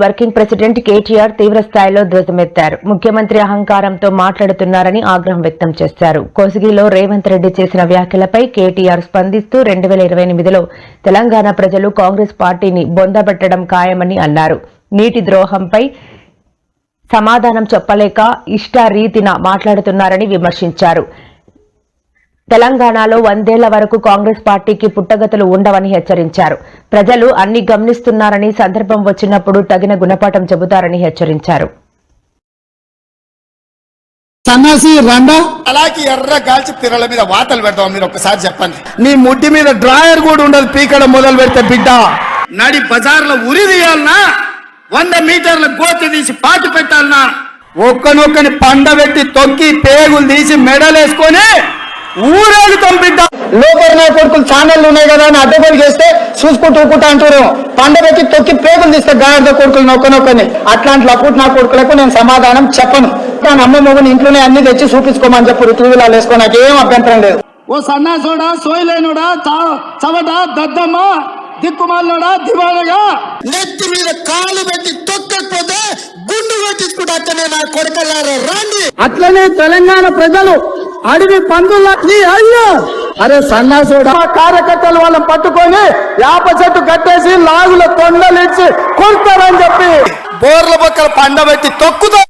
Working president KTR తీవ్ర స్థాయిలో ధ్వజమెత్తారు. ముఖ్యమంత్రి అహంకారంతో మాట్లాడుతున్నారని ఆగ్రహం వ్యక్తం చేశారు. కోసిగిలో రేవంత్ రెడ్డి చేసిన వ్యాఖ్యలపై కేటీఆర్ స్పందిస్తూ రెండు వేల ఇరవై ఎనిమిదిలో తెలంగాణ ప్రజలు కాంగ్రెస్ పార్టీని బొందబెట్టడం ఖాయమని అన్నారు. నీటి ద్రోహంపై సమాధానం చెప్పలేక ఇష్టారీతిన మాట్లాడుతున్నారని విమర్శించారు. తెలంగాణలో వందేళ్ళ వరకు కాంగ్రెస్ పార్టీకి పుట్టగతులు ఉండవని హెచ్చరించారు. ప్రజలు అన్ని గమనిస్తున్నారని సందర్భం వచ్చినప్పుడు తగిన గుణపాఠం చెబుతారని హెచ్చరించారు. సన్నాసి రండా. అలాగే ఎర్ర గాల్చి తిరల మీద వాతలు పెడతాం మీరు ఒక్కసారి చెప్పండి. నీ ముడ్డి మీద డ్రాయర్ కూడా ఉండదు పీకడం మొదలు పెడితే బిడ్డ. నడి బజార్లో ఉరి తీయాలనా వంద మీటర్ల గోతి తీసి పాతి పెట్టాలనా ఒక్కనొక్కని పండబెట్టి తొక్కి పేగులు తీసి మెడలేసుకొని ఊరేగుతాం బిడ్డ లోపల నా కొడుకులు ఛానళ్ళు ఉన్నాయి కదా అని అడ్డగోలు చేస్తే చూసుకుంటూ ఊకుంటా అంటారు పండబెట్టి తొక్కి పేగులు తీస్తే గాడిద కొడుకులు నొక్కనొక్కని అట్లాంటి లపుట్ నా కొడుకులకు నేను సమాధానం చెప్పను. కానీ అమ్మ మొగుని ఇంట్లోనే అన్ని తెచ్చి చూపించుకోమని చెప్పు టీవీలో వేసుకో నాకు ఏం అభ్యంతరం లేదు. ఓ సన్నాసోడా సోయలేనుడా చా- చవట దద్దమ్మ దిక్కుమాలినోడా దివానగా నెత్తి మీద కాలు పెట్టి తొక్కకపోతే గుండు కొట్టించుకుంటా అక్కడే నా కొడుకల్లారా రండి. అట్లనే తెలంగాణ ప్రజలు అడవి పందుల నీ అయ్యో! అరే సన్నాసుడా కార్యకర్తలు వాళ్ళని పట్టుకొని యాప చెట్టు కట్టేసి లాగుల కొండలిచ్చి కొడతారని చెప్పి. బోర్ల పక్కల పండబెట్టి తొక్కుతా.